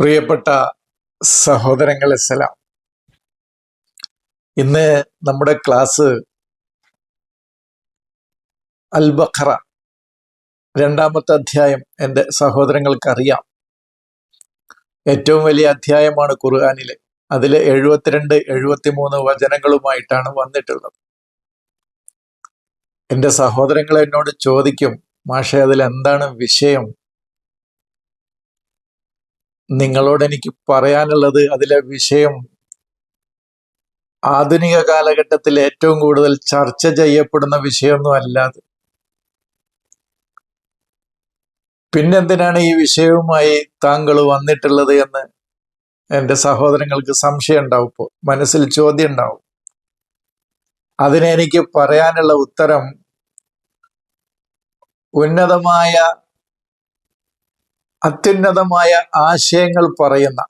പ്രിയപ്പെട്ട സഹോദരങ്ങളെ സലാം. ഇന്ന് നമ്മുടെ ക്ലാസ് അൽ ബഖറ രണ്ടാമത്തെ അധ്യായം എന്റെ സഹോദരങ്ങൾക്ക് അറിയാം ഏറ്റവും വലിയ അധ്യായമാണ് ഖുർആാനിലെ. അതിൽ എഴുപത്തിരണ്ട് എഴുപത്തിമൂന്ന് വചനങ്ങളുമായിട്ടാണ് വന്നിട്ടുള്ളത്. എന്റെ സഹോദരങ്ങൾ എന്നോട് ചോദിക്കും മാഷെ അതിൽ എന്താണ് വിഷയം? നിങ്ങളോട് എനിക്ക് പറയാനുള്ളത് അതിലെ വിഷയം ആധുനിക കാലഘട്ടത്തിൽ ഏറ്റവും കൂടുതൽ ചർച്ച ചെയ്യപ്പെടുന്ന വിഷയമൊന്നും അല്ലാതെ പിന്നെന്തിനാണ് ഈ വിഷയവുമായി താങ്കൾ വന്നിട്ടുള്ളത് എന്ന് എന്റെ സഹോദരങ്ങൾക്ക് സംശയം ഉണ്ടാവും ഇപ്പോൾ മനസ്സിൽ ചോദ്യം ഉണ്ടാവും അതിനെനിക്ക് പറയാനുള്ള ഉത്തരം ഉന്നതമായ അത്യുന്നതമായ ആശയങ്ങൾ പറയുന്ന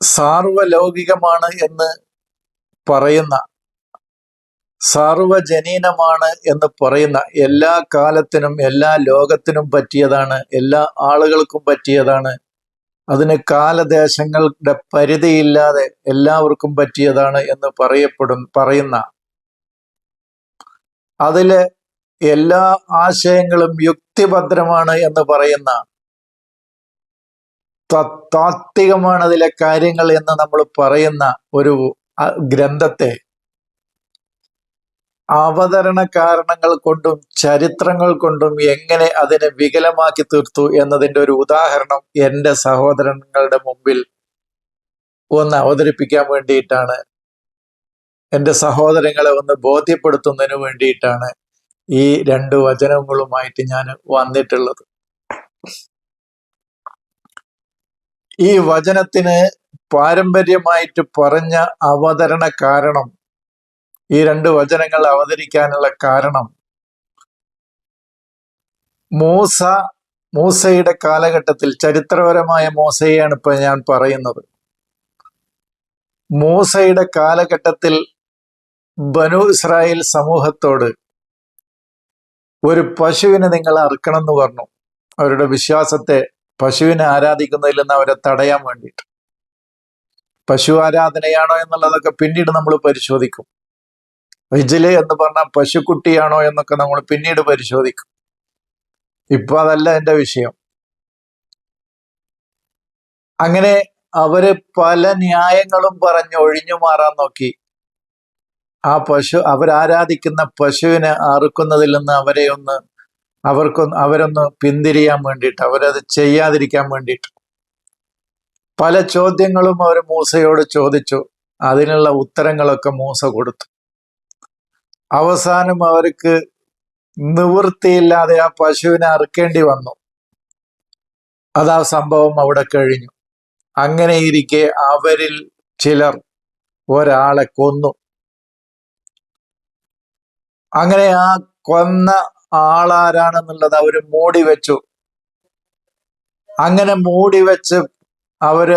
സാർവലൗകികമാണ് എന്ന് പറയുന്ന സാർവജനീനമാണ് എന്ന് പറയുന്ന എല്ലാ കാലത്തിനും എല്ലാ ലോകത്തിനും പറ്റിയതാണ് എല്ലാ ആളുകൾക്കും പറ്റിയതാണ് അതിന് കാലദേശങ്ങളുടെ പരിധിയില്ലാതെ എല്ലാവർക്കും പറ്റിയതാണ് എന്ന് പറയപ്പെടും പറയുന്ന. അതിലെ എല്ലാ ആശയങ്ങളും യുക്തിഭദ്രമാണ് എന്ന് പറയുന്ന താത്വികമാണ് അതിലെ കാര്യങ്ങൾ എന്ന് നമ്മൾ പറയുന്ന ഒരു ഗ്രന്ഥത്തെ. അവതരണ കാരണങ്ങൾ കൊണ്ടും ചരിത്രങ്ങൾ കൊണ്ടും എങ്ങനെ അതിനെ വികലമാക്കി തീർത്തു എന്നതിന്റെ ഒരു ഉദാഹരണം എന്റെ സഹോദരങ്ങളുടെ മുമ്പിൽ ഒന്ന് അവതരിപ്പിക്കാൻ വേണ്ടിയിട്ടാണ്. എന്റെ സഹോദരങ്ങളെ ഒന്ന് ബോധ്യപ്പെടുത്തുന്നതിന് വേണ്ടിയിട്ടാണ്. ഈ രണ്ട് വചനങ്ങളുമായിട്ട് ഞാൻ വന്നിട്ടുള്ളത്. ഈ വചനത്തിന് പാരമ്പര്യമായിട്ട് പറഞ്ഞ അവതരണ കാരണം ഈ രണ്ട് വചനങ്ങൾ അവതരിക്കാനുള്ള കാരണം മൂസ മൂസയുടെ കാലഘട്ടത്തിൽ ചരിത്രപരമായ മൂസയെയാണ് ഇപ്പൊ ഞാൻ പറയുന്നത്. മൂസയുടെ കാലഘട്ടത്തിൽ ബനു ഇസ്രായേൽ സമൂഹത്തോട് ഒരു പശുവിനെ നിങ്ങൾ അറുക്കണം എന്ന് പറഞ്ഞു. അവരുടെ വിശ്വാസത്തെ പശുവിനെ ആരാധിക്കുന്നതിൽ നിന്ന് അവരെ തടയാൻ വേണ്ടിയിട്ട്. പശു ആരാധനയാണോ എന്നുള്ളതൊക്കെ പിന്നീട് നമ്മൾ പരിശോധിക്കും. വിജിൽ എന്ന് പറഞ്ഞാൽ പശുക്കുട്ടിയാണോ എന്നൊക്കെ നമ്മൾ പിന്നീട് പരിശോധിക്കും. ഇപ്പൊ അതല്ല എന്റെ വിഷയം. അങ്ങനെ അവർ പല ന്യായങ്ങളും പറഞ്ഞ് ഒഴിഞ്ഞു മാറാൻ നോക്കി. ആ പശു അവരാരാധിക്കുന്ന പശുവിനെ അറുക്കുന്നതിൽ നിന്ന് അവരെ ഒന്ന് അവർക്കൊന്ന് അവരൊന്ന് പിന്തിരിയാൻ വേണ്ടിയിട്ട് അവരത് ചെയ്യാതിരിക്കാൻ വേണ്ടിയിട്ട്. പല ചോദ്യങ്ങളും അവർ മൂസയോട് ചോദിച്ചു. അതിനുള്ള ഉത്തരങ്ങളൊക്കെ മൂസ കൊടുത്തു. അവസാനം അവർക്ക് നിവൃത്തിയില്ലാതെ ആ പശുവിനെ അറുക്കേണ്ടി വന്നു. അതാ സംഭവം അവിടെ കഴിഞ്ഞു. അങ്ങനെ ഇരിക്കെ അവരിൽ ചിലർ ഒരാളെ കൊന്നു. അങ്ങനെ ആ കൊന്ന ആളാരാണെന്നുള്ളത് അവർ മൂടി വെച്ചു. അങ്ങനെ മൂടി വെച്ച് അവർ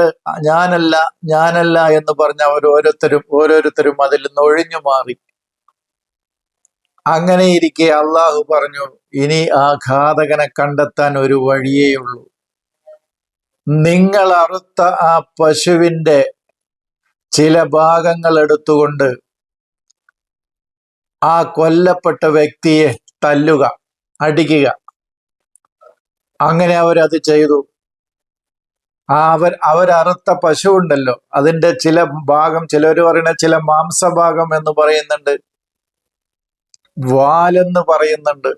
ഞാനല്ല ഞാനല്ല എന്ന് പറഞ്ഞ് അവർ ഓരോരുത്തരും ഓരോരുത്തരും അതിൽ നിന്ന് ഒഴിഞ്ഞു മാറി. അങ്ങനെ ഇരിക്കെ അള്ളാഹു പറഞ്ഞു ഇനി ആ ഘാതകനെ കണ്ടെത്താൻ ഒരു വഴിയേ ഉള്ളൂ. നിങ്ങൾ അറുത്ത ആ പശുവിന്റെ ചില ഭാഗങ്ങൾ എടുത്തുകൊണ്ട് ആ കൊല്ലപ്പെട്ട വ്യക്തിയെ തല്ലുക അടിക്കുക. അങ്ങനെ അവരത് ചെയ്തു. ആ അവർ അവരറുത്ത പശു ഉണ്ടല്ലോ അതിന്റെ ചില ഭാഗം ചിലർ പറയുന്ന ചില മാംസഭാഗം എന്ന് പറയുന്നുണ്ട്. വാലെന്ന് പറയുന്നുണ്ട്.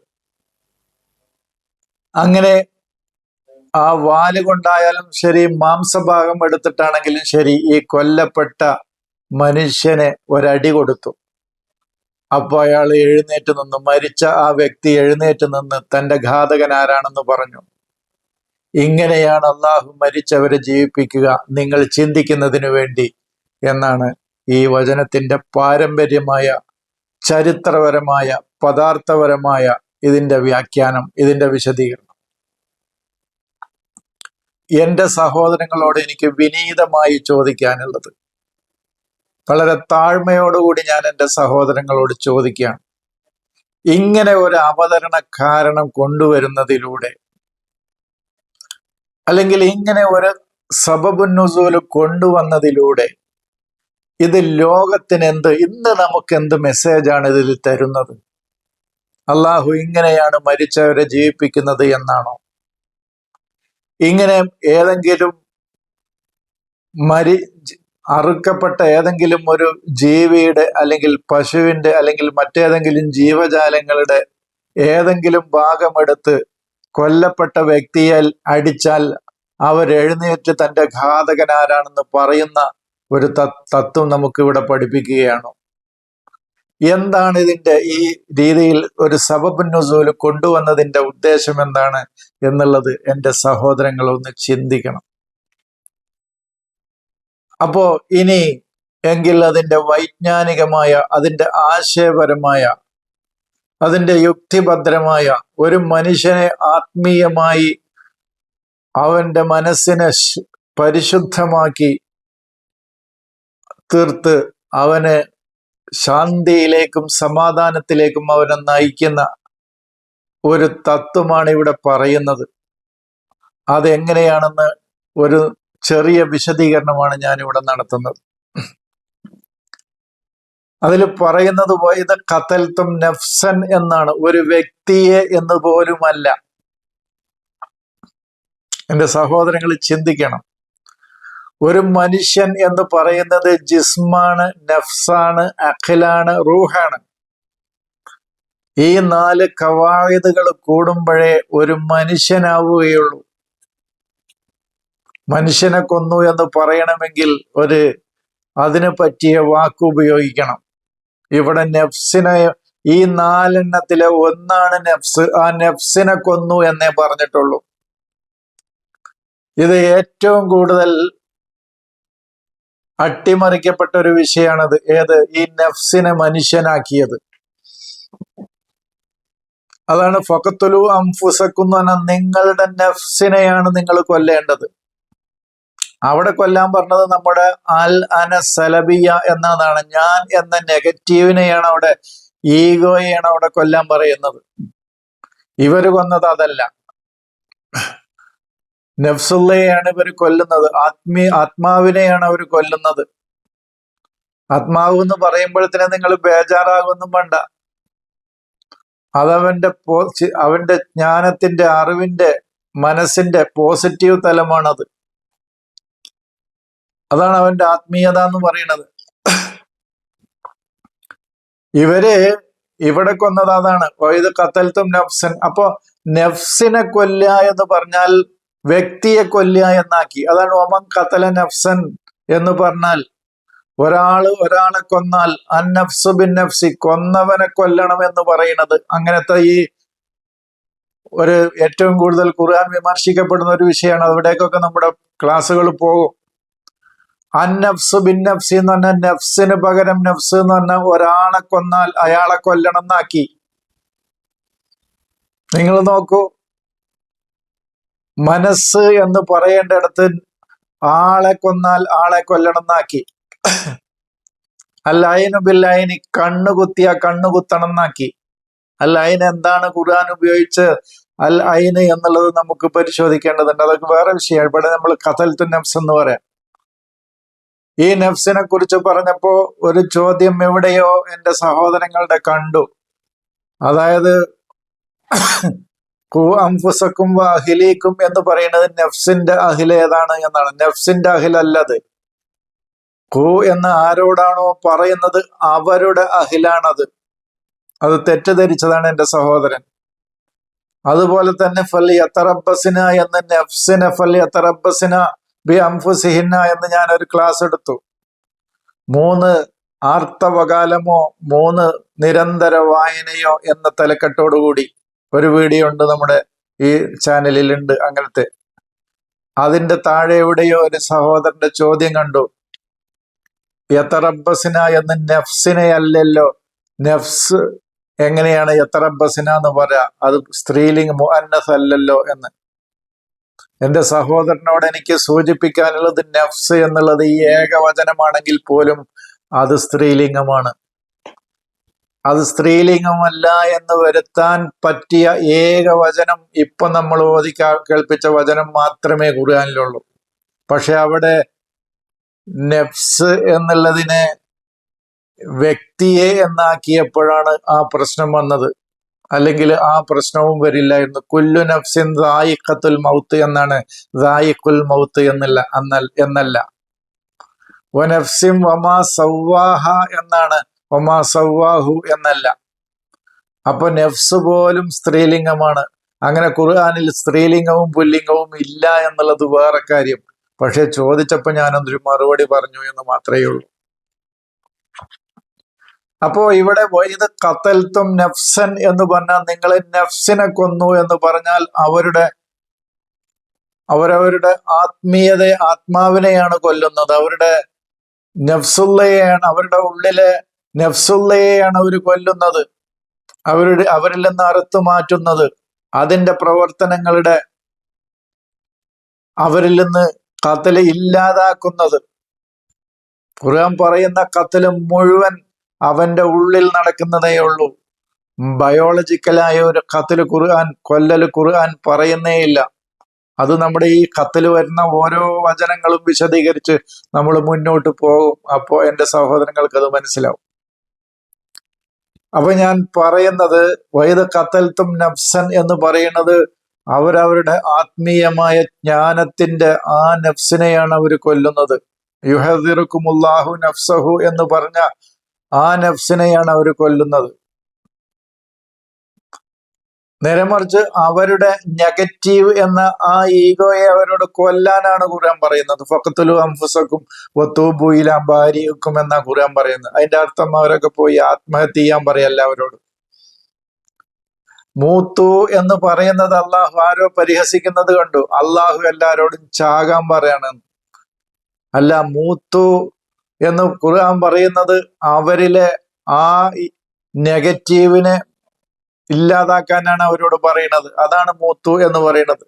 അങ്ങനെ ആ വാൽ കൊണ്ടായാലും ശരി മാംസഭാഗം എടുത്തിട്ടാണെങ്കിലും ശരി ഈ കൊല്ലപ്പെട്ട മനുഷ്യനെ ഒരടി കൊടുത്തു. അപ്പൊ അയാൾ എഴുന്നേറ്റ് നിന്ന് മരിച്ച ആ വ്യക്തി എഴുന്നേറ്റ് നിന്ന് തന്റെ ഘാതകൻ ആരാണെന്ന് പറഞ്ഞു. ഇങ്ങനെയാണ് അള്ളാഹു മരിച്ചവരെ ജീവിപ്പിക്കുക നിങ്ങൾ ചിന്തിക്കുന്നതിന് വേണ്ടി എന്നാണ് ഈ വചനത്തിന്റെ പാരമ്പര്യമായ ചരിത്രപരമായ പദാർത്ഥപരമായ ഇതിന്റെ വ്യാഖ്യാനം ഇതിന്റെ വിശദീകരണം. എന്റെ സഹോദരങ്ങളോട് എനിക്ക് വിനീതമായി ചോദിക്കാനുള്ളത് വളരെ താഴ്മയോടുകൂടി ഞാൻ എന്റെ സഹോദരങ്ങളോട് ചോദിക്കുകയാണ്. ഇങ്ങനെ ഒരു അവതരണ കാരണം കൊണ്ടുവരുന്നതിലൂടെ അല്ലെങ്കിൽ ഇങ്ങനെ ഒരു സബബുന്നുസൂൽ കൊണ്ടുവന്നതിലൂടെ ഇത് ലോകത്തിന് എന്ത് ഇന്ന് നമുക്ക് എന്ത് മെസ്സേജാണ് ഇതിൽ തരുന്നത്? അള്ളാഹു ഇങ്ങനെയാണ് മരിച്ചവരെ ജീവിപ്പിക്കുന്നത് എന്നാണോ? ഇങ്ങനെ ഏതെങ്കിലും മരി അറുക്കപ്പെട്ട ഏതെങ്കിലും ഒരു ജീവിയുടെ അല്ലെങ്കിൽ പശുവിന്റെ അല്ലെങ്കിൽ മറ്റേതെങ്കിലും ജീവജാലങ്ങളുടെ ഏതെങ്കിലും ഭാഗമെടുത്ത് കൊല്ലപ്പെട്ട വ്യക്തിയെ അടിച്ചാൽ അവരെഴുന്നേറ്റ് തന്റെ ഘാതകനാരാണെന്ന് പറയുന്ന ഒരു തത്വം നമുക്കിവിടെ പഠിപ്പിക്കുകയാണ്. എന്താണ് ഇതിന്റെ ഈ രീതിയിൽ ഒരു സബപന്യൂസൂൽ കൊണ്ടുവന്നതിന്റെ ഉദ്ദേശം എന്താണ് എന്നുള്ളത് എന്റെ സഹോദരങ്ങൾ ഒന്ന് ചിന്തിക്കണം. അപ്പോ ഇനി എങ്കിൽ അതിന്റെ വൈജ്ഞാനികമായ അതിന്റെ ആശയപരമായ അതിന്റെ യുക്തിഭദ്രമായ ഒരു മനുഷ്യനെ ആത്മീയമായി അവന്റെ മനസ്സിനെ പരിശുദ്ധമാക്കി തീർത്ത് അവന് ശാന്തിയിലേക്കും സമാധാനത്തിലേക്കും അവനെ നയിക്കുന്ന ഒരു തത്വമാണ് ഇവിടെ പറയുന്നത്. അതെങ്ങനെയാണെന്ന് ഒരു ചെറിയ വിശദീകരണമാണ് ഞാൻ ഇവിടെ നടത്തുന്നത്. അതിൽ പറയുന്നത് ഇത് കത്തൽത്തും നഫ്സൻ എന്നാണ്. ഒരു വ്യക്തിയെ എന്ന് പോലുമല്ല. എന്റെ സഹോദരങ്ങൾ ചിന്തിക്കണം. ഒരു മനുഷ്യൻ എന്ന് പറയുന്നത് ജിസ്മാണ് നഫ്സാണ് അഖിലാണ് റൂഹാണ്. ഈ നാല് കവായതുകൾ കൂടുമ്പോഴേ ഒരു മനുഷ്യനാവുകയുള്ളൂ. മനുഷ്യനെ കൊന്നു എന്ന് പറയണമെങ്കിൽ ഒരു അതിന് പറ്റിയ വാക്ക് ഉപയോഗിക്കണം. ഇവിടെ നെഫ്സിനെ ഈ നാലെണ്ണത്തിലെ ഒന്നാണ് നെഫ്സ്. ആ നെഫ്സിനെ കൊന്നു എന്നേ പറഞ്ഞിട്ടുള്ളൂ. ഇത് ഏറ്റവും കൂടുതൽ അട്ടിമറിക്കപ്പെട്ട ഒരു വിഷയമാണത് ഏത്? ഈ നെഫ്സിനെ മനുഷ്യനാക്കിയത്. അതാണ് ഫക്കത്തുലു അംഫുസക്കുന്ന നിങ്ങളുടെ നെഫ്സിനെയാണ് നിങ്ങൾ കൊല്ലേണ്ടത്. അവിടെ കൊല്ലാൻ പറഞ്ഞത് നമ്മുടെ അൽ അന സലബിയ എന്നതാണ്. ഞാൻ എന്ന നെഗറ്റീവിനെയാണ് അവിടെ ഈഗോയെയാണ് അവിടെ കൊല്ലാൻ പറയുന്നത്. ഇവർ കൊന്നത് അതല്ല. നഫ്സുള്ളയാണ് ഇവർ കൊല്ലുന്നത്. ആത്മീ ആത്മാവിനെയാണ് അവർ കൊല്ലുന്നത്. ആത്മാവ് എന്ന് പറയുമ്പോഴത്തേനെ നിങ്ങൾ ബേജാറാകൊന്നും വേണ്ട. അതവന്റെ അവന്റെ ജ്ഞാനത്തിന്റെ അറിവിന്റെ മനസ്സിന്റെ പോസിറ്റീവ് തലമാണത്. അതാണ് അവന്റെ ആത്മീയത എന്ന് പറയുന്നത് ഇവർ ഇവിടെ കൊന്നത് അതാണ്. ഇത് കത്തൽത്തും നഫ്സൻ. അപ്പോ നഫ്സിനെ കൊല്ല എന്ന് പറഞ്ഞാൽ വ്യക്തിയെ കൊല്ല എന്നാക്കി. അതാണ് ഒമൻ കത്തല നഫ്സൻ എന്ന് പറഞ്ഞാൽ ഒരാൾ ഒരാളെ കൊന്നാൽ അന്നഫ്സു ബിൻ നഫ്സി കൊന്നവനെ കൊല്ലണം എന്ന് പറയുന്നത് അങ്ങനത്തെ ഈ ഒരു ഏറ്റവും കൂടുതൽ ഖുർആൻ വിമർശിക്കപ്പെടുന്ന ഒരു വിഷയമാണ്. അവിടേക്കൊക്കെ നമ്മുടെ ക്ലാസ്സുകൾ പോകും. അന്നഫ്സ് ബിൻ നഫ്സി എന്ന് പറഞ്ഞാൽ നഫ്സിന് പകരം നഫ്സ് എന്ന് പറഞ്ഞാൽ ഒരാളെ കൊന്നാൽ അയാളെ കൊല്ലണം എന്നാക്കി. നിങ്ങൾ നോക്കൂ. മനസ്സ് എന്ന് പറയേണ്ടടുത്ത് ആളെ കൊന്നാൽ ആളെ കൊല്ലണം എന്നാക്കി. അല്ല അയിനു ബില്ലൈനി കണ്ണു കുത്തിയ കണ്ണു കുത്തണം എന്നാക്കി. അല്ല അയിന് എന്താണ് ഖുർആൻ ഉപയോഗിച്ച് അൽ അയിന് എന്നുള്ളത് നമുക്ക് പരിശോധിക്കേണ്ടതുണ്ട്. അതൊക്കെ വേറെ വിഷയമാണ്. ഇവിടെ നമ്മൾ കഥൽത്തു നഫ്സ് എന്ന് പറയാം. ഈ നഫ്സിനെ കുറിച്ച് പറഞ്ഞപ്പോ ഒരു ചോദ്യം എവിടെയോ എന്റെ സഹോദരങ്ങളുടെ കണ്ടു. അതായത് അംഫുസക്കും അഹിലീക്കും എന്ന് പറയുന്നത് നെഫ്സിന്റെ അഹിൽ ഏതാണ് എന്നാണ്. നെഫ്സിന്റെ അഹിലല്ലത്. കു എന്ന് ആരോടാണോ പറയുന്നത് അവരുടെ അഹിലാണത്. അത് തെറ്റിദ്ധരിച്ചതാണ് എന്റെ സഹോദരൻ. അതുപോലെ തന്നെ ഫലി അത്തറബസിന എന്ന നെഫ്സിനെ ഫലി അത്തറബസിന ബി അംഫുസിഹിന്ന എന്ന് ഞാൻ ഒരു ക്ലാസ് എടുത്തു. മൂന്ന് ആർത്തവകാലമോ മൂന്ന് നിരന്തര വായനയോ എന്ന തലക്കെട്ടോടുകൂടി ഒരു വീഡിയോ ഉണ്ട് നമ്മുടെ ഈ ചാനലിലുണ്ട് അങ്ങനത്തെ. അതിന്റെ താഴെ എവിടെയോ ഒരു സഹോദരന്റെ ചോദ്യം കണ്ടു. യത്തറബസിന എന്ന് നെഫ്സിനെ അല്ലല്ലോ. നെഫ്സ് എങ്ങനെയാണ് യത്തറബസിന എന്ന് പറയാ. അത് സ്ത്രീലിംഗ് മുഅന്നസ് അല്ലല്ലോ എന്ന്. എന്റെ സഹോദരനോട് എനിക്ക് സൂചിപ്പിക്കാനുള്ളത് നഫ്സ് എന്നുള്ളത് ഈ ഏകവചനമാണെങ്കിൽ പോലും അത് സ്ത്രീലിംഗമാണ്. അത് സ്ത്രീലിംഗമല്ല എന്ന് വരുത്താൻ പറ്റിയ ഏക വചനം ഇപ്പൊ നമ്മൾ ഓതി കേൾപ്പിച്ച വചനം മാത്രമേ കുറയാനുള്ളൂ പക്ഷെ അവിടെ നെഫ്സ് എന്നുള്ളതിനെ വ്യക്തിയെ എന്നാക്കിയപ്പോഴാണ് ആ പ്രശ്നം വന്നത്. അല്ലെങ്കിൽ ആ പ്രശ്നവും വരില്ലായിരുന്നു കുല്ലു നഫ്സിൻ ദായിഖത്തുൽ മൗത്ത് എന്നാണ്. ദായിഖുൽ മൗത്ത് എന്നല്ല എന്നൽ എന്നല്ല. വനഫ്സിം വമാ സവ്വാഹ എന്നാണ്. വമാ സവ്വാഹു എന്നല്ല. അപ്പൊ നെഫ്സ് പോലും സ്ത്രീലിംഗമാണ്. അങ്ങനെ ഖുർആനിൽ സ്ത്രീലിംഗവും പുല്ലിംഗവും ഇല്ല എന്നുള്ളത് വേറെ കാര്യം. പക്ഷെ ചോദിച്ചപ്പോ ഞാനൊന്നൊരു മറുപടി പറഞ്ഞു എന്ന് മാത്രമേ ഉള്ളൂ. അപ്പോ ഇവിടെ വൈദ് കത്തൽത്തും നഫ്സൻ എന്ന് പറഞ്ഞാൽ നിങ്ങൾ നഫ്സിനെ കൊന്നു എന്ന് പറഞ്ഞാൽ അവരുടെ അവരവരുടെ ആത്മീയത ആത്മാവിനെയാണ് കൊല്ലുന്നത്. അവരുടെ നഫ്സുള്ളയെയാണ് അവരുടെ ഉള്ളിലെ നഫ്സുള്ളയെയാണ് അവർ കൊല്ലുന്നത്. അവരുടെ അവരിൽ നിന്ന് അറുത്തു മാറ്റുന്നത്. അതിന്റെ പ്രവർത്തനങ്ങളുടെ അവരിൽ നിന്ന് കത്തൽ ഇല്ലാതാക്കുന്നത്. ഖുർആൻ പറയുന്ന കത്തൽ മുഴുവൻ അവന്റെ ഉള്ളിൽ നടക്കുന്നതേ ഉള്ളൂ. ബയോളജിക്കലായ ഒരു കത്തിൽ ഖുർആൻ കൊല്ലൽ ഖുർആൻ പറയുന്നേയില്ല അത് നമ്മുടെ ഈ കത്തിൽ വരുന്ന ഓരോ വചനങ്ങളും വിശദീകരിച്ച് നമ്മൾ മുന്നോട്ട് പോകും. അപ്പോൾ എന്റെ സഹോദരങ്ങൾക്ക് അത് മനസ്സിലാവും. അപ്പൊ ഞാൻ പറയുന്നത് വൈദ കത്തൽത്തും നഫ്സൻ എന്ന് പറയുന്നത് അവരവരുടെ ആത്മീയമായ ജ്ഞാനത്തിന്റെ ആ നഫ്സിനെയാണ് അവർ കൊല്ലുന്നത്. യുഹദിറുക്കുമുല്ലാഹു നഫ്സഹു എന്ന് പറഞ്ഞ ആ നഫ്സിനെയാണ് അവർ കൊല്ലുന്നത്. നേരെമറിച്ച് അവരുടെ നെഗറ്റീവ് എന്ന ആ ഈഗോയെ അവരോട് കൊല്ലാനാണ് ഖുർആൻ പറയുന്നത്. ഫക്കത്തുലു അംഫുസക്കും ഒത്തൂബുയില ഭാര്യക്കും എന്നാ ഖുർആൻ പറയുന്നത്. അതിന്റെ അർത്ഥം അവരൊക്കെ പോയി ആത്മഹത്യ ചെയ്യാൻ പറയല്ല അവരോട് മൂത്തു എന്ന് പറയുന്നത് അള്ളാഹു ആരോ പരിഹസിക്കുന്നത് കണ്ടു. അള്ളാഹു എല്ലാരോടും ചാകാൻ പറയാണ്. അല്ല മൂത്തു എന്ന് ഖുർആൻ പറയുന്നത് അവരിലെ ആ നെഗറ്റീവിനെ ഇല്ലാതാക്കാനാണ് അവരോട് പറയുന്നത്. അതാണ് മൂത്തു എന്ന് പറയുന്നത്.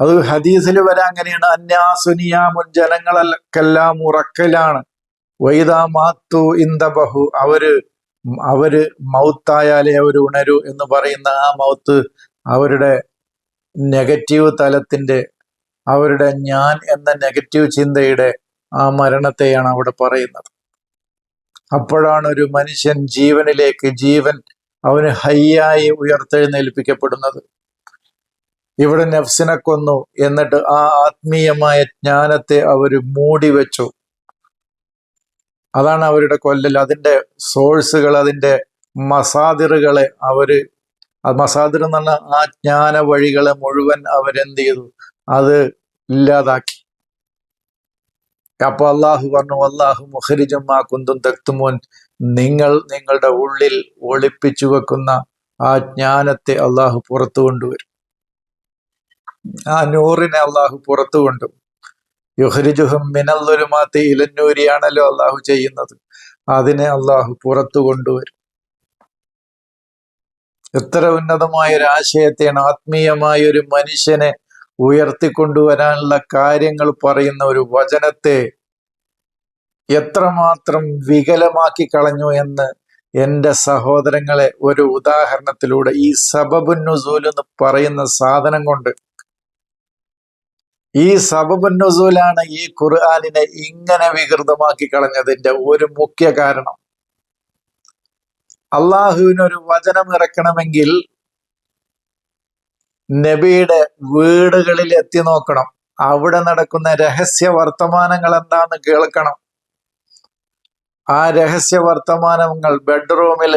അത് ഹദീസിൽ വരെ അങ്ങനെയാണ്. അന്യാസുനിയാമുൻ ജനങ്ങളെല്ലാം ഉറക്കലാണ്. വൈദാ മാത്തു ഇന്ദബഹു അവർ അവർ മൗത്തായാലേ അവർ ഉണരൂ എന്ന് പറയുന്ന ആ മൗത്ത് അവരുടെ നെഗറ്റീവ് തലത്തിന്റെ അവരുടെ ഞാൻ എന്ന നെഗറ്റീവ് ചിന്തയുടെ ആ മരണത്തെയാണ് അവിടെ പറയുന്നത്. അപ്പോഴാണ് ഒരു മനുഷ്യൻ ജീവനിലേക്ക് ജീവൻ അവന് ഹയ്യായി ഉയർത്തെഴുന്നേൽപ്പിക്കപ്പെടുന്നത്. ഇവിടെ നഫ്സിനെ കൊന്നു എന്നിട്ട് ആ ആത്മീയമായ ജ്ഞാനത്തെ അവർ മൂടി വെച്ചു അതാണ് അവരുടെ കൊല്ലൽ. അതിന്റെ സോഴ്സുകൾ അതിന്റെ മസാദിറുകളെ അവർ മസാദിർ എന്ന് പറഞ്ഞ ആ ജ്ഞാന വഴികളെ മുഴുവൻ അവരെന്ത് ചെയ്തു? അത് ഇല്ലാതാക്കി. അപ്പൊ അള്ളാഹു പറഞ്ഞു അള്ളാഹു മുഖരിജമ്മാ കുന്തും തക്തുമോൻ. നിങ്ങൾ നിങ്ങളുടെ ഉള്ളിൽ ഒളിപ്പിച്ചു വെക്കുന്ന ആ ജ്ഞാനത്തെ അള്ളാഹു പുറത്തു കൊണ്ടുവരും. ആ നൂറിനെ അള്ളാഹു പുറത്തു കൊണ്ടു. യുഹരിജുഹും മിനല്ലൊരുമാത്തി ഇലന്നൂരിയാണല്ലോ അള്ളാഹു ചെയ്യുന്നത്. അതിനെ അള്ളാഹു പുറത്തു കൊണ്ടുവരും. എത്ര ഉന്നതമായ ഒരു ആശയത്തെയാണ് ആത്മീയമായ ഒരു മനുഷ്യനെ ഉയർത്തിക്കൊണ്ടുവരാനുള്ള കാര്യങ്ങൾ പറയുന്ന ഒരു വചനത്തെ എത്രമാത്രം വികലമാക്കി കളഞ്ഞു എന്ന് എന്റെ സഹോദരങ്ങളെ ഒരു ഉദാഹരണത്തിലൂടെ ഈ സബബുന്നുസൂൽ എന്ന് പറയുന്ന സാധനം കൊണ്ട്. ഈ സബബുന്നുസൂലാണ് ഈ ഖുർആാനിനെ ഇങ്ങനെ വികൃതമാക്കി കളഞ്ഞതിന്റെ ഒരു മുഖ്യ കാരണം. അള്ളാഹുവിനൊരു വചനം ഇറക്കണമെങ്കിൽ നബിയുടെ വീടുകളിൽ എത്തി നോക്കണം. അവിടെ നടക്കുന്ന രഹസ്യ വർത്തമാനങ്ങൾ എന്താന്ന് കേൾക്കണം. ആ രഹസ്യ വർത്തമാനങ്ങൾ ബെഡ്റൂമിൽ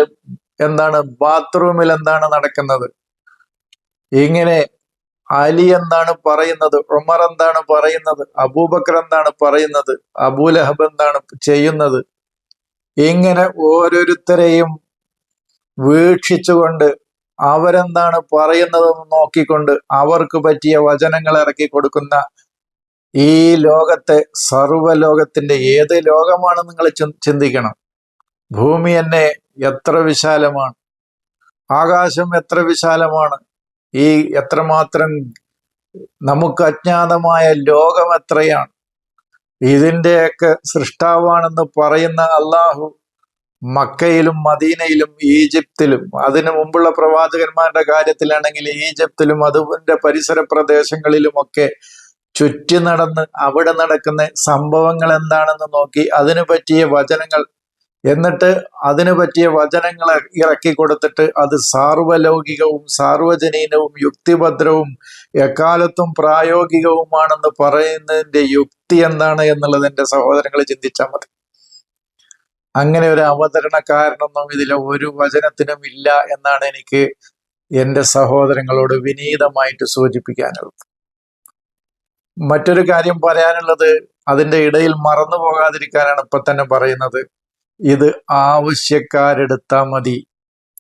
എന്താണ് ബാത്റൂമിൽ എന്താണ് നടക്കുന്നത്? ഇങ്ങനെ അലി എന്താണ് പറയുന്നത്? ഉമർ എന്താണ് പറയുന്നത്? അബൂബക്കർ എന്താണ് പറയുന്നത്? അബൂലഹബ് എന്താണ് ചെയ്യുന്നത്? ഇങ്ങനെ ഓരോരുത്തരെയും വീക്ഷിച്ചുകൊണ്ട് അവരെന്താണ് പറയുന്നതെന്ന് നോക്കിക്കൊണ്ട് അവർക്ക് പറ്റിയ വചനങ്ങൾ ഇറക്കി കൊടുക്കുന്ന ഈ ലോകത്തെ സർവലോകത്തിന്റെ ഏത് ലോകമാണ് നിങ്ങൾ ചിന്തിക്കണം? ഭൂമി എന്നെ എത്ര വിശാലമാണ്? ആകാശം എത്ര വിശാലമാണ്? ഈ എത്രമാത്രം നമുക്ക് അജ്ഞാതമായ ലോകം എത്രയാണ്? ഇതിന്റെയൊക്കെ സൃഷ്ടാവാണെന്ന് പറയുന്ന അള്ളാഹു മക്കയിലും മദീനയിലും ഈജിപ്തിലും. അതിനു മുമ്പുള്ള പ്രവാചകന്മാരുടെ കാര്യത്തിലാണെങ്കിൽ ഈജിപ്തിലും അതിന്റെ പരിസര പ്രദേശങ്ങളിലുമൊക്കെ ചുറ്റി നടന്ന് അവിടെ നടക്കുന്ന സംഭവങ്ങൾ എന്താണെന്ന് നോക്കി അതിനു പറ്റിയ വചനങ്ങൾ എന്നിട്ട് അതിനു പറ്റിയ വചനങ്ങൾ ഇറക്കി കൊടുത്തിട്ട് അത് സാർവലൗകികവും സാർവജനീനവും യുക്തിഭദ്രവും എക്കാലത്തും പ്രായോഗികവുമാണെന്ന് പറയുന്നതിന്റെ യുക്തി എന്താണ് എന്നുള്ളത് എന്റെ സഹോദരങ്ങൾ ചിന്തിച്ചാൽ മതി. അങ്ങനെ ഒരു അവതരണക്കാരനൊന്നും ഇതിലെ ഒരു വചനത്തിനും ഇല്ല എന്നാണ് എനിക്ക് എന്റെ സഹോദരങ്ങളോട് വിനീതമായിട്ട് സൂചിപ്പിക്കാനുള്ളത്. മറ്റൊരു കാര്യം പറയാനുള്ളത് അതിന്റെ ഇടയിൽ മറന്നു പോകാതിരിക്കാനാണ് ഇപ്പൊ തന്നെ പറയുന്നത്. ഇത് ആവശ്യക്കാരെടുത്താ മതി.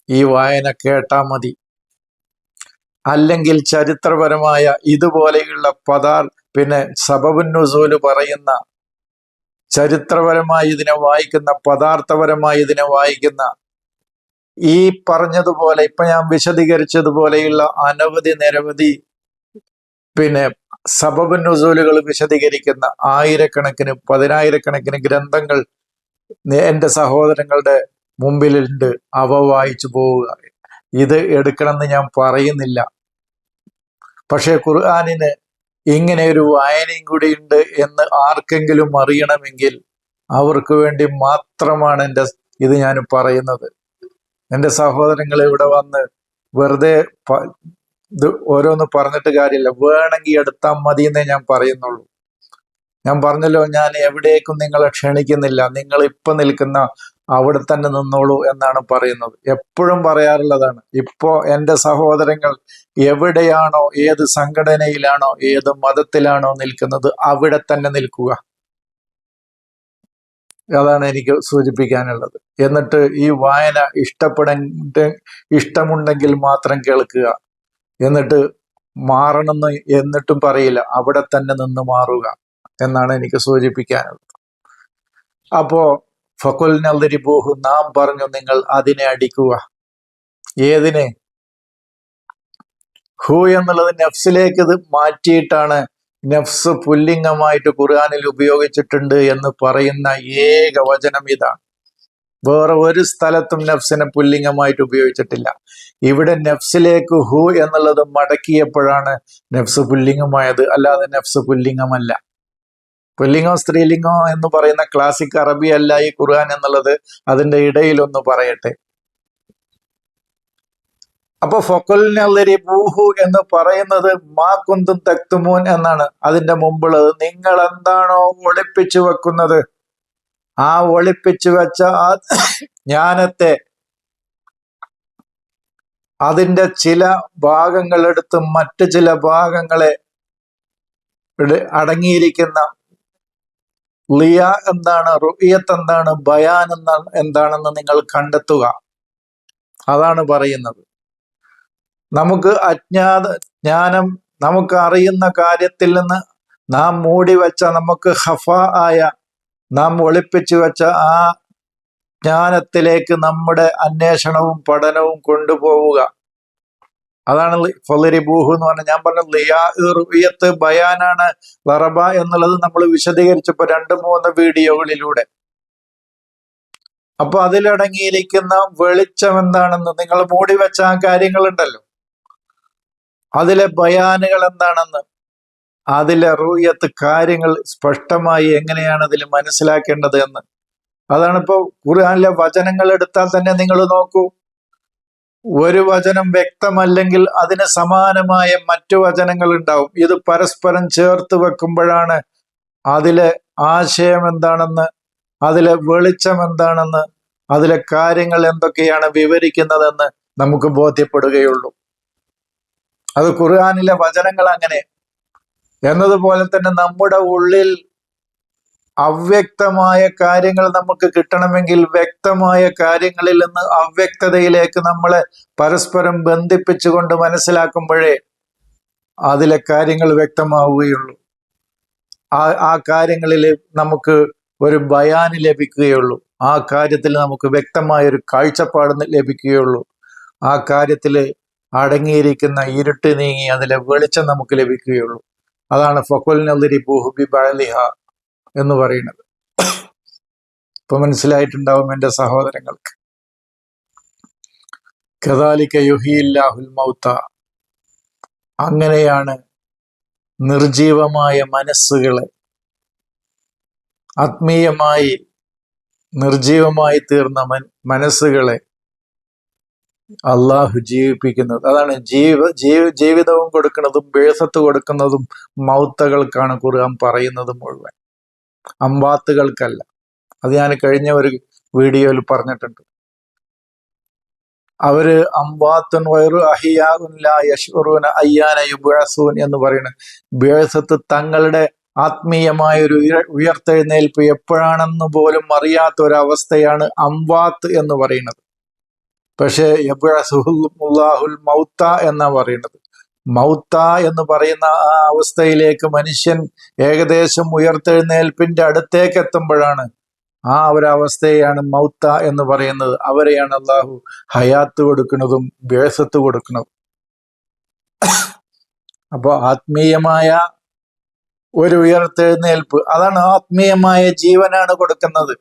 ഈ വായന കേട്ടാ മതി. അല്ലെങ്കിൽ ചരിത്രപരമായ ഇതുപോലെയുള്ള പദാർ പിന്നെ സബബുന്നുസൂൽ പറയുന്ന ചരിത്രപരമായി ഇതിനെ വായിക്കുന്ന പദാർത്ഥപരമായി ഇതിനെ വായിക്കുന്ന ഈ പറഞ്ഞതുപോലെ ഇപ്പൊ ഞാൻ വിശദീകരിച്ചതുപോലെയുള്ള അനവധി നിരവധി പിന്നെ സബബ് നുസൂലുകൾ വിശദീകരിക്കുന്ന ആയിരക്കണക്കിന് പതിനായിരക്കണക്കിന് ഗ്രന്ഥങ്ങൾ എന്റെ സഹോദരങ്ങളുടെ മുമ്പിലുണ്ട്. അവ വായിച്ചു പോവുക. ഇത് എടുക്കണമെന്ന് ഞാൻ പറയുന്നില്ല. പക്ഷേ ഖുർആാനിന് ഇങ്ങനെ ഒരു വായനയും കൂടി ഉണ്ട് എന്ന് ആർക്കെങ്കിലും അറിയണമെങ്കിൽ അവർക്ക് വേണ്ടി മാത്രമാണ് എന്റെ ഇത് ഞാൻ പറയുന്നത്. എന്റെ സഹോദരങ്ങൾ ഇവിടെ വന്ന് വെറുതെ ഇത് ഓരോന്ന് പറഞ്ഞിട്ട് കാര്യമില്ല. വേണമെങ്കിൽ എടുത്താൽ മതി എന്നേ ഞാൻ പറയുന്നുള്ളൂ. ഞാൻ പറഞ്ഞല്ലോ ഞാൻ എവിടേക്കും നിങ്ങളെ ക്ഷണിക്കുന്നില്ല. നിങ്ങൾ ഇപ്പൊ നിൽക്കുന്ന അവിടെ തന്നെ നിന്നോളൂ എന്നാണ് പറയുന്നത്. എപ്പോഴും പറയാറുള്ളതാണ് ഇപ്പോ എന്റെ സഹോദരങ്ങൾ എവിടെയാണോ ഏത് സംഘടനയിലാണോ ഏത് മതത്തിലാണോ നിൽക്കുന്നത് അവിടെ തന്നെ നിൽക്കുക. അതാണ് എനിക്ക് സൂചിപ്പിക്കാനുള്ളത്. എന്നിട്ട് ഈ വായന ഇഷ്ടപ്പെട ഇഷ്ടമുണ്ടെങ്കിൽ മാത്രം കേൾക്കുക. എന്നിട്ട് മാറണമെന്ന് എന്നിട്ടും പറയില്ല അവിടെ തന്നെ നിന്ന് മാറുക എന്നാണ് എനിക്ക് സൂചിപ്പിക്കാനുള്ളത്. അപ്പോ ഫക്കുൽ നല്ലരിബൂഹു നാം പറഞ്ഞു നിങ്ങൾ അതിനെ അടിക്കുക. ഏതിനെ? ഹു എന്നുള്ളത് നഫ്സിലേക്ക് ഇത് മാറ്റിയിട്ടാണ് നഫ്സ് പുല്ലിംഗമായിട്ട് ഖുർആാനിൽ ഉപയോഗിച്ചിട്ടുണ്ട് എന്ന് പറയുന്ന ഏക വചനം ഇതാണ് വേറെ ഒരു സ്ഥലത്തും നെഫ്സിനെ പുല്ലിംഗമായിട്ട് ഉപയോഗിച്ചിട്ടില്ല. ഇവിടെ നഫ്സിലേക്ക് ഹു എന്നുള്ളത് മടക്കിയപ്പോഴാണ് നഫ്സ് പുല്ലിംഗമായത്. അല്ലാതെ നഫ്സ് പുല്ലിംഗമല്ല. പുല്ലിംഗോ സ്ത്രീലിംഗോ എന്ന് പറയുന്ന ക്ലാസിക് അറബി അല്ല ഈ ഖുർആൻ എന്നുള്ളത്. അതിന്റെ ഇടയിലൊന്ന് പറയട്ടെ. അപ്പൊ ഫൊക്കലിനല്ലരി ബൂഹു എന്ന് പറയുന്നത് മാ കുന്തും തക്തുമൂൻ എന്നാണ്. അതിന്റെ മുമ്പുള്ളത്. നിങ്ങൾ എന്താണോ ഒളിപ്പിച്ചു വെക്കുന്നത്? ആ ഒളിപ്പിച്ചു വെച്ച ആ ജ്ഞാനത്തെ അതിന്റെ ചില ഭാഗങ്ങളെടുത്ത് മറ്റു ചില ഭാഗങ്ങളെ അടങ്ങിയിരിക്കുന്ന ലിയ എന്താണ് റുയത്ത് എന്താണ് ബയാൻ എന്താണ് എന്താണെന്ന് നിങ്ങൾ കണ്ടെത്തുക. അതാണ് പറയുന്നത്. നമുക്ക് അജ്ഞാത ജ്ഞാനം നമുക്ക് അറിയുന്ന കാര്യത്തിൽ നിന്ന് നാം മൂടി വെച്ച നമുക്ക് ഹഫ ആയ നാം ഒളിപ്പിച്ചു വെച്ച ആ ജ്ഞാനത്തിലേക്ക് നമ്മുടെ അന്വേഷണവും പഠനവും കൊണ്ടുപോവുക. അതാണ് ഫലരി എന്ന് പറഞ്ഞാൽ ഞാൻ പറഞ്ഞ ലിയാത്ത് ബയാനാണ് ലറബ എന്നുള്ളത് നമ്മൾ വിശദീകരിച്ചപ്പോ രണ്ട് മൂന്ന് വീഡിയോകളിലൂടെ. അപ്പൊ അതിലടങ്ങിയിരിക്കുന്ന വെളിച്ചം എന്താണെന്ന് നിങ്ങൾ മൂടി വെച്ച ആ കാര്യങ്ങളുണ്ടല്ലോ. അതിലെ ബയാനുകൾ എന്താണെന്ന് അതിലെ റൂയത്ത് കാര്യങ്ങൾ സ്പഷ്ടമായി എങ്ങനെയാണ് അതിൽ മനസ്സിലാക്കേണ്ടത് എന്ന്. അതാണ് ഇപ്പോ ഖുർആാനിലെ വചനങ്ങൾ എടുത്താൽ തന്നെ നിങ്ങൾ നോക്കൂ. ഒരു വചനം വ്യക്തമല്ലെങ്കിൽ അതിന് സമാനമായ മറ്റു വചനങ്ങൾ ഉണ്ടാവും. ഇത് പരസ്പരം ചേർത്ത് വെക്കുമ്പോഴാണ് അതിലെ ആശയം എന്താണെന്ന് അതിലെ വെളിച്ചം എന്താണെന്ന് അതിലെ കാര്യങ്ങൾ എന്തൊക്കെയാണ് വിവരിക്കുന്നതെന്ന് നമുക്ക് ബോധ്യപ്പെടുകയുള്ളൂ. അത് ഖുർആാനിലെ വചനങ്ങൾ അങ്ങനെ എന്നതുപോലെ തന്നെ നമ്മുടെ ഉള്ളിൽ അവ്യക്തമായ കാര്യങ്ങൾ നമുക്ക് കിട്ടണമെങ്കിൽ വ്യക്തമായ കാര്യങ്ങളിൽ നിന്ന് അവ്യക്തതയിലേക്ക് നമ്മളെ പരസ്പരം ബന്ധിപ്പിച്ചുകൊണ്ട് മനസ്സിലാക്കുമ്പോഴേ അതിലെ കാര്യങ്ങൾ വ്യക്തമാവുകയുള്ളൂ. ആ ആ കാര്യങ്ങളിൽ നമുക്ക് ഒരു ബയാന് ലഭിക്കുകയുള്ളൂ. ആ കാര്യത്തിൽ നമുക്ക് വ്യക്തമായ ഒരു കാഴ്ചപ്പാട് ലഭിക്കുകയുള്ളൂ. ആ കാര്യത്തിൽ അടങ്ങിയിരിക്കുന്ന ഇരുട്ട് നീങ്ങി അതിലെ വെളിച്ചം നമുക്ക് ലഭിക്കുകയുള്ളൂ. അതാണ് ഫക്കുൽ നല്ലരി ബൂഹുബി ബഴലിഹ എന്ന് പറയുന്നത്. ഇപ്പൊ മനസ്സിലായിട്ടുണ്ടാവും എന്റെ സഹോദരങ്ങൾക്ക്. കദാലിക്ക യുഹിയില്ലാഹുൽ മൗത്ത. അങ്ങനെയാണ് നിർജീവമായ മനസ്സുകളെ ആത്മീയമായി നിർജീവമായി തീർന്ന മൻ മനസ്സുകളെ അള്ളാഹു ജീവിപ്പിക്കുന്നത്. അതാണ് ജീവ ജീവ ജീവിതവും കൊടുക്കുന്നതും ബേസത്ത് കൊടുക്കുന്നതും മൗത്തകൾക്കാണ് ഖുർആൻ പറയുന്നത് മുഴുവൻ. അമ്പാത്തുകൾക്കല്ല. അത് ഞാൻ കഴിഞ്ഞ ഒരു വീഡിയോയിൽ പറഞ്ഞിട്ടുണ്ട്. അവർ അംബാത്തുൻ വയറു അഹിയാൻ അയ്യാന യുബാസൂൻ എന്ന് പറയുന്നത് ബേസത്ത് തങ്ങളുടെ ആത്മീയമായ ഒരു ഉയർത്തെഴുന്നേൽപ്പ് എപ്പോഴാണെന്ന് പോലും അറിയാത്ത ഒരു അവസ്ഥയാണ് അംബാത്ത് എന്ന് പറയുന്നത്. പക്ഷേ യബുൽ മൗത്ത എന്നാ പറയുന്നത്. മൗത്ത എന്ന് പറയുന്ന ആ അവസ്ഥയിലേക്ക് മനുഷ്യൻ ഏകദേശം ഉയർത്തെഴുന്നേൽപ്പിന്റെ അടുത്തേക്ക് എത്തുമ്പോഴാണ് ആ ഒരവസ്ഥയാണ് മൗത്ത എന്ന് പറയുന്നത്. അവരെയാണ് അള്ളാഹു ഹയാത്ത് കൊടുക്കുന്നതും വേസത്ത് കൊടുക്കുന്നതും. അപ്പോൾ ആത്മീയമായ ഒരു ഉയർത്തെഴുന്നേൽപ്പ് അതാണ് ആത്മീയമായ ജീവനാണ് കൊടുക്കുന്നത്.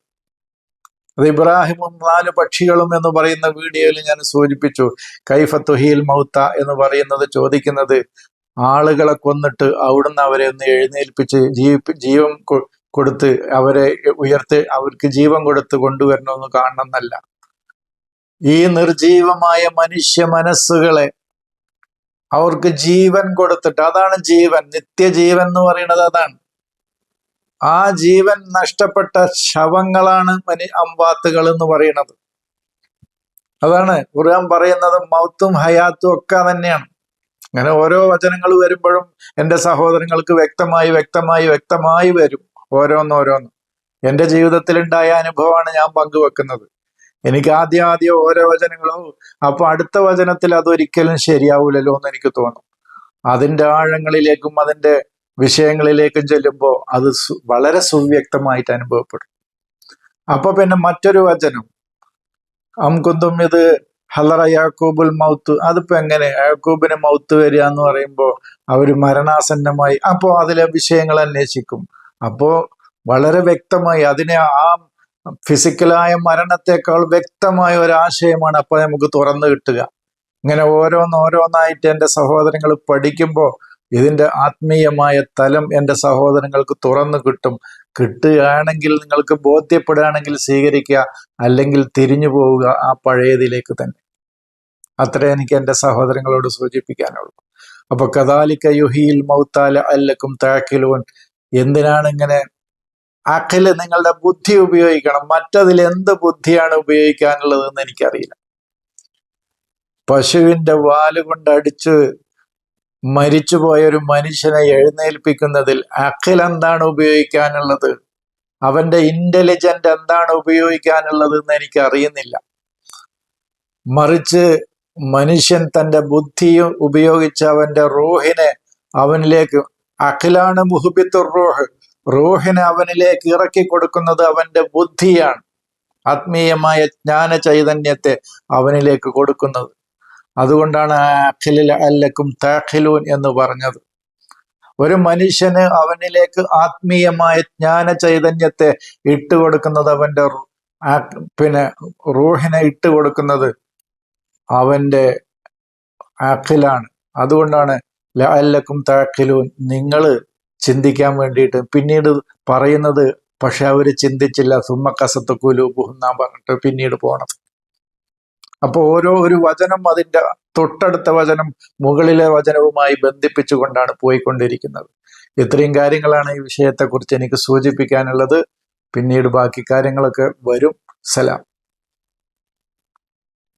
അത് ഇബ്രാഹിമും നാല് പക്ഷികളും എന്ന് പറയുന്ന വീഡിയോയിൽ ഞാൻ സൂചിപ്പിച്ചു. കൈഫത്തുഹീൽ മൗത്ത എന്ന് പറയുന്നത് ചോദിക്കുന്നത് ആളുകളെ കൊന്നിട്ട് അവിടുന്ന് അവരെ ഒന്ന് എഴുന്നേൽപ്പിച്ച് ജീവി ജീവൻ കൊടുത്ത് അവരെ ഉയർത്ത് അവർക്ക് ജീവൻ കൊടുത്ത് കൊണ്ടുവരണമെന്ന് കാണണമെന്നല്ല. ഈ നിർജീവമായ മനുഷ്യ മനസ്സുകളെ അവർക്ക് ജീവൻ കൊടുത്തിട്ട് അതാണ് ജീവൻ. നിത്യജീവൻ എന്ന് പറയുന്നത് അതാണ്. ആ ജീവൻ നഷ്ടപ്പെട്ട ശവങ്ങളാണ് മനി അമ്പാത്തുകൾ എന്ന് പറയുന്നത്. അതാണ് ഖുർആൻ പറയുന്നത് മൗത്തും ഹയാത്തും ഒക്കെ തന്നെയാണ്. അങ്ങനെ ഓരോ വചനങ്ങൾ വരുമ്പോഴും എന്റെ സഹോദരങ്ങൾക്ക് വ്യക്തമായി വ്യക്തമായി വ്യക്തമായി വരും ഓരോന്നോരോന്ന് എന്റെ ജീവിതത്തിൽ ജീവിതത്തിലുണ്ടായ അനുഭവമാണ് ഞാൻ പങ്കുവെക്കുന്നത്. എനിക്ക് ആദ്യം ആദ്യം ഓരോ വചനങ്ങളോ അപ്പൊ അടുത്ത വചനത്തിൽ അതൊരിക്കലും ശരിയാവൂലല്ലോ എന്ന് എനിക്ക് തോന്നും. അതിന്റെ ആഴങ്ങളിലേക്കും അതിന്റെ വിഷയങ്ങളിലേക്കും ചെല്ലുമ്പോൾ അത് വളരെ സുവ്യക്തമായിട്ട് അനുഭവപ്പെടും. അപ്പൊ പിന്നെ മറ്റൊരു വചനം. അംകുന്തും ഇത് ഹലറ യാക്കൂബുൽ മൗത്ത് അതിപ്പോ എങ്ങനെ? യാക്കൂബിന് മൗത്ത് വരിക എന്ന് പറയുമ്പോൾ അവർ മരണാസന്നമായി അപ്പോൾ അതിലെ വിഷയങ്ങൾ അന്വേഷിക്കും. അപ്പോ വളരെ വ്യക്തമായി അതിനെ ആ ഫിസിക്കലായ മരണത്തെക്കാൾ വ്യക്തമായ ഒരു ആശയമാണ് അപ്പോൾ നമുക്ക് തുറന്നു കിട്ടുക. ഇങ്ങനെ ഓരോന്നോരോന്നായിട്ട് എന്റെ സഹോദരങ്ങൾ പഠിക്കുമ്പോൾ ഇതിന്റെ ആത്മീയമായ തലം എന്റെ സഹോദരങ്ങൾക്ക് തുറന്നു കിട്ടും. കിട്ടുകയാണെങ്കിൽ നിങ്ങൾക്ക് ബോധ്യപ്പെടുകയാണെങ്കിൽ സ്വീകരിക്കുക അല്ലെങ്കിൽ തിരിഞ്ഞു പോവുക ആ പഴയതിലേക്ക് തന്നെ. അത്രേ എനിക്ക് എന്റെ സഹോദരങ്ങളോട് സൂചിപ്പിക്കാനുള്ളൂ. അപ്പൊ കദാലിക്ക യുഹിയിൽ മൗത്താല അല്ലക്കും താക്കിലോൻ. എന്തിനാണ് ഇങ്ങനെ അഖിൽ നിങ്ങളുടെ ബുദ്ധി ഉപയോഗിക്കണം? മറ്റതിൽ എന്ത് ബുദ്ധിയാണ് ഉപയോഗിക്കാനുള്ളതെന്ന് എനിക്കറിയില്ല. പശുവിന്റെ വാലുകൊണ്ട് അടിച്ച് മരിച്ചുപോയ ഒരു മനുഷ്യനെ എഴുന്നേൽപ്പിക്കുന്നതിൽ അഖിൽ എന്താണ് ഉപയോഗിക്കാനുള്ളത്? അവന്റെ ഇന്റലിജന്റ് എന്താണ് ഉപയോഗിക്കാനുള്ളത് എന്ന് എനിക്ക് അറിയുന്നില്ല മറിച്ച് മനുഷ്യൻ തന്റെ ബുദ്ധിയും ഉപയോഗിച്ച് അവന്റെ റോഹിനെ അവനിലേക്ക് അഖിലാണ് മുഹബിത്തുർ റോഹ് റോഹിനെ അവനിലേക്ക് ഇറക്കി കൊടുക്കുന്നത് അവന്റെ ബുദ്ധിയാണ്. ആത്മീയമായ ജ്ഞാന ചൈതന്യത്തെ അവനിലേക്ക് കൊടുക്കുന്നത്. അതുകൊണ്ടാണ് അഖിലിൽ അല്ലക്കും താഖിലൂൻ എന്ന് പറഞ്ഞത്. ഒരു മനുഷ്യന് അവനിലേക്ക് ആത്മീയമായ ജ്ഞാന ചൈതന്യത്തെ ഇട്ടുകൊടുക്കുന്നത് അവന്റെ പിന്നെ റൂഹിനെ ഇട്ടുകൊടുക്കുന്നത് അവന്റെ അഖിലാണ്. അതുകൊണ്ടാണ് ലഅല്ലക്കും താഖിലൂൻ നിങ്ങൾ ചിന്തിക്കാൻ വേണ്ടിയിട്ട് പിന്നീട് പറയുന്നത് പക്ഷെ അവർ ചിന്തിച്ചില്ല. സുമ്മ കസത്ത് നാം പറഞ്ഞിട്ട് പിന്നീട് പോകണം അപ്പൊ ഓരോ ഒരു വചനം അതിന്റെ തൊട്ടടുത്ത വചനം മുകളിലെ വചനവുമായി ബന്ധിപ്പിച്ചുകൊണ്ടാണ് പോയിക്കൊണ്ടിരിക്കുന്നത്. ഇത്രയും കാര്യങ്ങളാണ് ഈ വിഷയത്തെക്കുറിച്ച് എനിക്ക് സൂചിപ്പിക്കാനുള്ളത്. പിന്നീട് ബാക്കി കാര്യങ്ങളൊക്കെ വരും. സലാം.